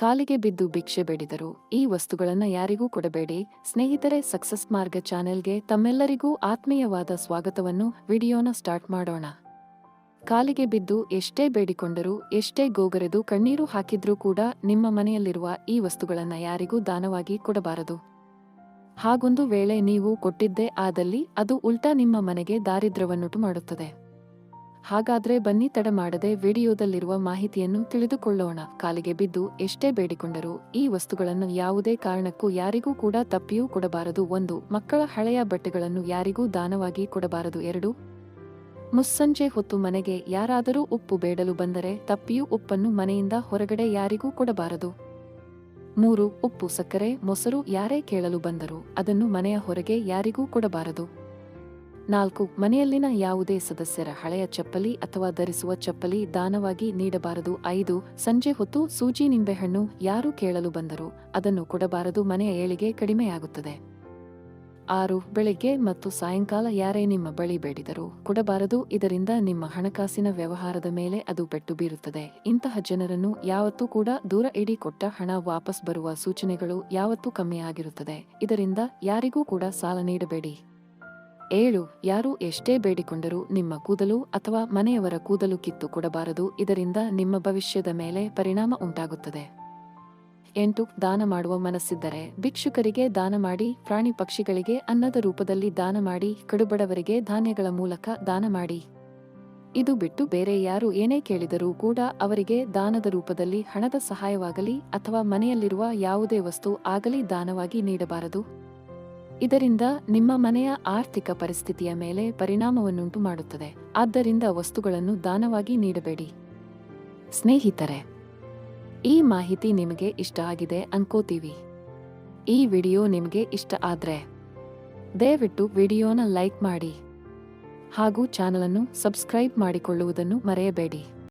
ಕಾಲಿಗೆ ಬಿದ್ದು ಭಿಕ್ಷೆ ಬೇಡಿದರು. ಈ ವಸ್ತುಗಳನ್ನು ಯಾರಿಗೂ ಕೊಡಬೇಡಿ. ಸ್ನೇಹಿತರೆ ಸಕ್ಸಸ್ ಮಾರ್ಗ ಚಾನೆಲ್ಗೆ ತಮ್ಮೆಲ್ಲರಿಗೂ ಆತ್ಮೀಯವಾದ ಸ್ವಾಗತವನ್ನು ವಿಡಿಯೋನ ಸ್ಟಾರ್ಟ್ ಮಾಡೋಣ. ಕಾಲಿಗೆ ಬಿದ್ದು ಎಷ್ಟೇ ಬೇಡಿಕೊಂಡರೂ, ಎಷ್ಟೇ ಗೋಗರೆದು ಕಣ್ಣೀರು ಹಾಕಿದ್ರೂ ಕೂಡ ನಿಮ್ಮ ಮನೆಯಲ್ಲಿರುವ ಈ ವಸ್ತುಗಳನ್ನು ಯಾರಿಗೂ ದಾನವಾಗಿ ಕೊಡಬಾರದು. ಹಾಗೊಂದು ವೇಳೆ ನೀವು ಕೊಟ್ಟಿದ್ದೇ ಆದಲ್ಲಿ ಅದು ಉಲ್ಟಾ ನಿಮ್ಮ ಮನೆಗೆ ದಾರಿದ್ರ್ಯವನ್ನುಂಟು ಮಾಡುತ್ತದೆ ಹಾಗಾದ್ರೆ ಬನ್ನಿ ತಡ ಮಾಡದೆ ವಿಡಿಯೋದಲ್ಲಿರುವ ಮಾಹಿತಿಯನ್ನು ತಿಳಿದುಕೊಳ್ಳೋಣ. ಕಾಲಿಗೆ ಬಿದ್ದು ಎಷ್ಟೇ ಬೇಡಿಕೊಂಡರೂ ಈ ವಸ್ತುಗಳನ್ನು ಯಾವುದೇ ಕಾರಣಕ್ಕೂ ಯಾರಿಗೂ ಕೂಡ ತಪ್ಪಿಯೂ ಕೊಡಬಾರದು. ಒಂದು, ಮಕ್ಕಳ ಹಳೆಯ ಬಟ್ಟೆಗಳನ್ನು ಯಾರಿಗೂ ದಾನವಾಗಿ ಕೊಡಬಾರದು. ಎರಡು, ಮುಸ್ಸಂಜೆ ಹೊತ್ತು ಮನೆಗೆ ಯಾರಾದರೂ ಉಪ್ಪು ಬೇಡಲು ಬಂದರೆ ತಪ್ಪಿಯೂ ಉಪ್ಪನ್ನು ಮನೆಯಿಂದ ಹೊರಗಡೆ ಯಾರಿಗೂ ಕೊಡಬಾರದು. ಮೂರು, ಉಪ್ಪು ಸಕ್ಕರೆ, ಮೊಸರು ಯಾರೇ ಕೇಳಲು ಬಂದರೂ ಅದನ್ನು ಮನೆಯ ಹೊರಗೆ ಯಾರಿಗೂ ಕೊಡಬಾರದು. ನಾಲ್ಕು, ಮನೆಯಲ್ಲಿನ ಯಾವುದೇ ಸದಸ್ಯರ ಹಳೆಯ ಚಪ್ಪಲಿ ಅಥವಾ ಧರಿಸುವ ಚಪ್ಪಲಿ ದಾನವಾಗಿ ನೀಡಬಾರದು. ಐದು, ಸಂಜೆ ಹೊತ್ತು ಸೂಜಿ ನಿಂಬೆಹಣ್ಣು ಯಾರು ಕೇಳಲು ಬಂದರು ಅದನ್ನು ಕೊಡಬಾರದು. ಮನೆಯ ಏಳಿಗೆ ಕಡಿಮೆಯಾಗುತ್ತದೆ. ಆರು, ಬೆಳಿಗ್ಗೆ ಮತ್ತು ಸಾಯಂಕಾಲ ಯಾರೇ ನಿಮ್ಮ ಬಳಿ ಬೇಡಿದರು ಕೊಡಬಾರದು. ಇದರಿಂದ ನಿಮ್ಮ ಹಣಕಾಸಿನ ವ್ಯವಹಾರದ ಮೇಲೆ ಅದು ಪೆಟ್ಟು ಬೀರುತ್ತದೆ. ಇಂತಹ ಜನರನ್ನು ಯಾವತ್ತೂ ಕೂಡ ದೂರ ಇಡಿ ಕೊಟ್ಟ ಹಣ ವಾಪಸ್ ಬರುವ ಸೂಚನೆಗಳು ಯಾವತ್ತೂ ಕಮ್ಮಿಯಾಗಿರುತ್ತದೆ. ಇದರಿಂದ ಯಾರಿಗೂ ಕೂಡ ಸಾಲ ನೀಡಬೇಡಿ. ಏಳು, ಯಾರು ಎಷ್ಟೇ ಬೇಡಿಕೊಂಡರೂ ನಿಮ್ಮ ಕೂದಲು ಅಥವಾ ಮನೆಯವರ ಕೂದಲು ಕಿತ್ತು ಕೊಡಬಾರದು, ಇದರಿಂದ ನಿಮ್ಮ ಭವಿಷ್ಯದ ಮೇಲೆ ಪರಿಣಾಮ ಉಂಟಾಗುತ್ತದೆ. ಎಂಟು, ದಾನ ಮಾಡುವ ಮನಸ್ಸಿದ್ದರೆ ಭಿಕ್ಷುಕರಿಗೆ ದಾನ ಮಾಡಿ, ಪ್ರಾಣಿ ಪಕ್ಷಿಗಳಿಗೆ ಅನ್ನದ ರೂಪದಲ್ಲಿ ದಾನ ಮಾಡಿ, ಕಡುಬಡವರಿಗೆ ಧಾನ್ಯಗಳ ಮೂಲಕ ದಾನ ಮಾಡಿ. ಇದು ಬಿಟ್ಟು ಬೇರೆ ಯಾರು ಏನೇ ಕೇಳಿದರೂ ಕೂಡ ಅವರಿಗೆ ದಾನದ ರೂಪದಲ್ಲಿ ಹಣದ ಸಹಾಯವಾಗಲಿ ಅಥವಾ ಮನೆಯಲ್ಲಿರುವ ಯಾವುದೇ ವಸ್ತು ಆಗಲಿ ದಾನವಾಗಿ ನೀಡಬಾರದು. ಇದರಿಂದ ನಿಮ್ಮ ಮನೆಯ ಆರ್ಥಿಕ ಪರಿಸ್ಥಿತಿಯ ಮೇಲೆ ಪರಿಣಾಮವನ್ನುಂಟು ಮಾಡುತ್ತದೆ. ಆದ್ದರಿಂದ ವಸ್ತುಗಳನ್ನು ದಾನವಾಗಿ ನೀಡಬೇಡಿ. ಸ್ನೇಹಿತರೆ, ಈ ಮಾಹಿತಿ ನಿಮಗೆ ಇಷ್ಟ ಆಗಿದೆ ಅನ್ಕೋತೀವಿ. ಈ ವಿಡಿಯೋ ನಿಮಗೆ ಇಷ್ಟ ಆದರೆ, ದಯವಿಟ್ಟು ವಿಡಿಯೋನ ಲೈಕ್ ಮಾಡಿ ಹಾಗೂ ಚಾನಲನ್ನು ಸಬ್ಸ್ಕ್ರೈಬ್ ಮಾಡಿಕೊಳ್ಳುವುದನ್ನು ಮರೆಯಬೇಡಿ.